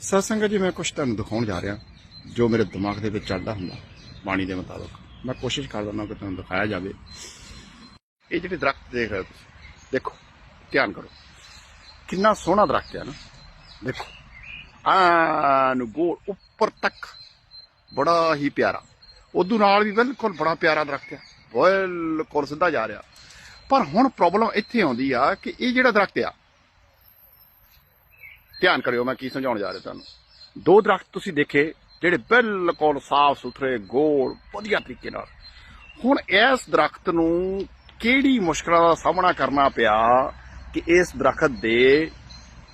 ਸਤਸੰਗ ਜੀ, ਮੈਂ ਕੁਝ ਤੁਹਾਨੂੰ ਦਿਖਾਉਣ ਜਾ ਰਿਹਾ, ਜੋ ਮੇਰੇ ਦਿਮਾਗ ਦੇ ਵਿੱਚ ਚੱਲਦਾ ਹੁੰਦਾ ਪਾਣੀ ਦੇ ਮੁਤਾਬਕ। ਮੈਂ ਕੋਸ਼ਿਸ਼ ਕਰ ਦਿੰਦਾ ਕਿ ਤੁਹਾਨੂੰ ਦਿਖਾਇਆ ਜਾਵੇ। ਇਹ ਜਿਹੜੇ ਦਰਖਤ ਦੇਖ ਰਹੇ ਤੁਸੀਂ, ਦੇਖੋ, ਧਿਆਨ ਕਰੋ। ਕਿੰਨਾ ਸੋਹਣਾ ਦਰਖਤ ਹੈ ਨਾ, ਦੇਖੋ। ਆ ਨੂੰ ਗੋਲ ਉੱਪਰ ਤੱਕ ਬੜਾ ਹੀ ਪਿਆਰਾ। ਉਦੋਂ ਨਾਲ ਵੀ ਬਿਲਕੁਲ ਬੜਾ ਪਿਆਰਾ ਦਰਖਤ ਹੈ ਬਿਲਕੁਲ ਸਿੱਧਾ ਜਾ ਰਿਹਾ। ਪਰ ਹੁਣ ਪ੍ਰੋਬਲਮ ਇੱਥੇ ਆਉਂਦੀ ਆ ਕਿ ਇਹ ਜਿਹੜਾ ਦਰਖਤ ਆ ਧਿਆਨ ਕਰਿਓ ਮੈਂ ਕੀ ਸਮਝਾਉਣ ਜਾ ਰਿਹਾ ਤੁਹਾਨੂੰ। ਦੋ ਦਰਖਤ ਤੁਸੀਂ ਦੇਖੇ, ਜਿਹੜੇ ਬਿਲਕੁਲ ਸਾਫ਼ ਸੁਥਰੇ, ਗੋਲ, ਵਧੀਆ ਤਰੀਕੇ ਨਾਲ। ਹੁਣ ਇਸ ਦਰਖਤ ਨੂੰ ਕਿਹੜੀ ਮੁਸ਼ਕਲਾਂ ਦਾ ਸਾਹਮਣਾ ਕਰਨਾ ਪਿਆ ਕਿ ਇਸ ਦਰਖਤ ਦੇ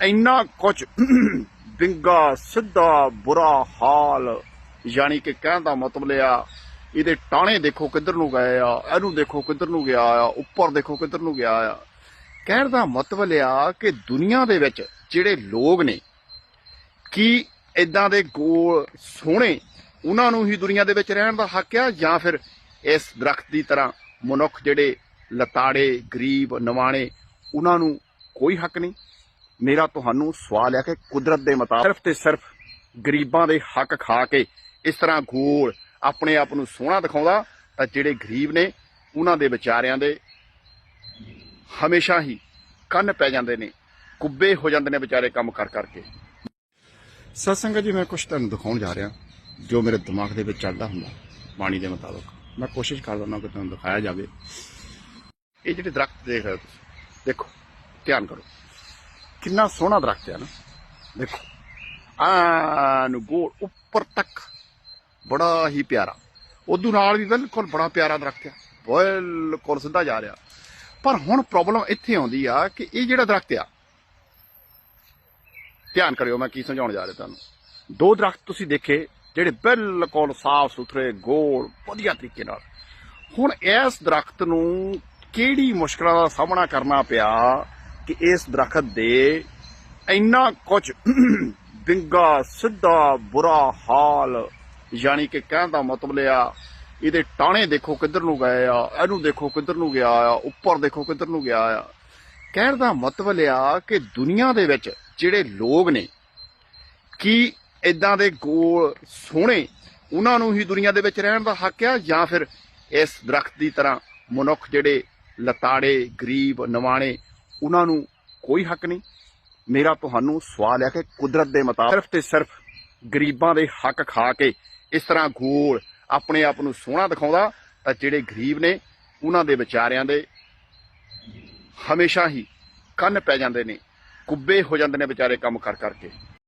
ਇੰਨਾ ਕੁਝ ਬਿੰਗਾ, ਸਿੱਧਾ, ਬੁਰਾ ਹਾਲ, ਯਾਨੀ ਕਿ ਕਹਿਣ ਦਾ ਮਤਲਬ ਲਿਆ ਇਹਦੇ ਟਾਣੇ ਦੇਖੋ ਕਿੱਧਰ ਨੂੰ ਗਏ ਆ, ਇਹਨੂੰ ਦੇਖੋ ਕਿੱਧਰ ਨੂੰ ਗਿਆ ਆ, ਉੱਪਰ ਦੇਖੋ ਕਿੱਧਰ ਨੂੰ ਗਿਆ ਆ। ਕਹਿਣ ਦਾ ਮਤਲਬ ਲਿਆ ਕਿ ਦੁਨੀਆ ਦੇ ਵਿੱਚ ਜਿਹੜੇ ਲੋਕ ਨੇ, ਕੀ ਇਦਾਂ ਦੇ ਗੋਲ ਸੋਹਣੇ ਉਹਨਾਂ ਨੂੰ ਹੀ ਦੁਨੀਆ ਦੇ ਵਿੱਚ ਰਹਿਣ ਦਾ ਹੱਕ ਆ ਜਾਂ ਫਿਰ ਇਸ ਦਰਖਤ ਦੀ ਤਰ੍ਹਾਂ ਮਨੁੱਖ ਜਿਹੜੇ ਲਤਾੜੇ, ਗਰੀਬ, ਨਵਾਣੇ, ਉਹਨਾਂ ਨੂੰ ਕੋਈ ਹੱਕ ਨਹੀਂ? ਮੇਰਾ ਤੁਹਾਨੂੰ ਸਵਾਲ ਹੈ ਕਿ ਕੁਦਰਤ ਦੇ ਮੁਤਾਬਕ ਸਿਰਫ ਤੇ ਸਿਰਫ ਗਰੀਬਾਂ ਦੇ ਹੱਕ ਖਾ ਕੇ ਇਸ ਤਰ੍ਹਾਂ ਗੋਲ ਆਪਣੇ ਆਪ ਨੂੰ ਸੋਹਣਾ ਦਿਖਾਉਂਦਾ, ਤਾਂ ਜਿਹੜੇ ਗਰੀਬ ਨੇ, ਉਹਨਾਂ ਦੇ ਵਿਚਾਰਿਆਂ ਦੇ ਹਮੇਸ਼ਾ ਹੀ ਕੰਨ ਪੈ ਜਾਂਦੇ ਨੇ। ਕੁੱਬੇ ਹੋ ਜਾਂਦੇ ਨੇ ਵਿਚਾਰੇ ਕੰਮ ਕਰ ਕਰਕੇ। ਸਤਸੰਗ ਜੀ, ਮੈਂ ਕੁਝ ਤੁਹਾਨੂੰ ਦਿਖਾਉਣ ਜਾ ਰਿਹਾ, ਜੋ ਮੇਰੇ ਦਿਮਾਗ ਦੇ ਵਿੱਚ ਚੱਲਦਾ ਹੁੰਦਾ, ਬਾਣੀ ਦੇ ਮੁਤਾਬਕ। ਮੈਂ ਕੋਸ਼ਿਸ਼ ਕਰਦਾ ਦਿੰਦਾ ਕਿ ਤੁਹਾਨੂੰ ਦਿਖਾਇਆ ਜਾਵੇ। ਇਹ ਜਿਹੜੇ ਦਰਖਤ ਦੇਖ ਰਹੇ ਹੋ ਤੁਸੀਂ, ਦੇਖੋ, ਧਿਆਨ ਕਰੋ। ਕਿੰਨਾ ਸੋਹਣਾ ਦਰਖਤ ਹੈ ਨਾ। ਦੇਖੋ ਆ ਨੂੰ ਗੋਲ ਉੱਪਰ ਤੱਕ ਬੜਾ ਹੀ ਪਿਆਰਾ। ਉਦੋਂ ਨਾਲ ਵੀ ਬਿਲਕੁਲ ਬੜਾ ਪਿਆਰਾ ਦਰਖਤ ਹੈ ਬਿਲਕੁਲ ਸਿੱਧਾ ਜਾ ਰਿਹਾ। ਪਰ ਹੁਣ ਪ੍ਰੋਬਲਮ ਇੱਥੇ ਆਉਂਦੀ ਆ ਕਿ ਇਹ ਜਿਹੜਾ ਦਰਖਤ ਆ ਧਿਆਨ ਕਰਿਓ ਮੈਂ ਕੀ ਸਮਝਾਉਣ ਜਾ ਰਿਹਾ ਤੁਹਾਨੂੰ। ਦੋ ਦਰਖਤ ਤੁਸੀਂ ਦੇਖੇ, ਜਿਹੜੇ ਬਿਲਕੁਲ ਸਾਫ਼ ਸੁਥਰੇ, ਗੋਲ, ਵਧੀਆ ਤਰੀਕੇ ਨਾਲ। ਹੁਣ ਇਸ ਦਰਖਤ ਨੂੰ ਕਿਹੜੀ ਮੁਸ਼ਕਲਾਂ ਦਾ ਸਾਹਮਣਾ ਕਰਨਾ ਪਿਆ ਕਿ ਇਸ ਦਰਖਤ ਦੇ ਇੰਨਾ ਕੁਝ ਬਿੰਗਾ ਸਿੱਧਾ, ਬੁਰਾ ਹਾਲ, ਯਾਨੀ ਕਿ ਕਹਿਣ ਦਾ ਮਤਲਬ ਆ, ਇਹਦੇ ਟਾਣੇ ਦੇਖੋ ਕਿੱਧਰ ਨੂੰ ਗਏ ਆ, ਇਹਨੂੰ ਦੇਖੋ ਕਿੱਧਰ ਨੂੰ ਗਿਆ ਆ, ਉੱਪਰ ਦੇਖੋ ਕਿੱਧਰ ਨੂੰ ਗਿਆ ਆ। ਕਹਿਣ ਦਾ ਮਤਲਬ ਲਿਆ ਕਿ ਦੁਨੀਆ ਦੇ ਵਿੱਚ ਜਿਹੜੇ ਲੋਕ ਨੇ, ਕੀ ਇਦਾਂ ਦੇ ਗੋਲ ਸੋਹਣੇ ਉਹਨਾਂ ਨੂੰ ਹੀ ਦੁਨੀਆ ਦੇ ਵਿੱਚ ਰਹਿਣ ਦਾ ਹੱਕ ਆ ਜਾਂ ਫਿਰ ਇਸ ਦਰਖਤ ਦੀ ਤਰ੍ਹਾਂ ਮਨੁੱਖ ਜਿਹੜੇ ਲਤਾੜੇ, ਗਰੀਬ, ਨਵਾਣੇ, ਉਹਨਾਂ ਨੂੰ ਕੋਈ ਹੱਕ ਨਹੀਂ? ਮੇਰਾ ਤੁਹਾਨੂੰ ਸਵਾਲ ਹੈ ਕਿ ਕੁਦਰਤ ਦੇ ਮੁਤਾਬਕ ਸਿਰਫ ਤੇ ਸਿਰਫ ਗਰੀਬਾਂ ਦੇ ਹੱਕ ਖਾ ਕੇ ਇਸ ਤਰ੍ਹਾਂ ਗੋਲ ਆਪਣੇ ਆਪ ਨੂੰ ਸੋਹਣਾ ਦਿਖਾਉਂਦਾ ਤਾਂ ਜਿਹੜੇ ਗਰੀਬ ਨੇ, ਉਹਨਾਂ ਦੇ ਵਿਚਾਰਿਆਂ ਦੇ ਹਮੇਸ਼ਾ ਹੀ ਕੰਨ ਪੈ ਜਾਂਦੇ ਨੇ ਕੁੱਬੇ ਹੋ ਜਾਂਦੇ ਨੇ ਵਿਚਾਰੇ ਕੰਮ ਕਰ ਕਰਕੇ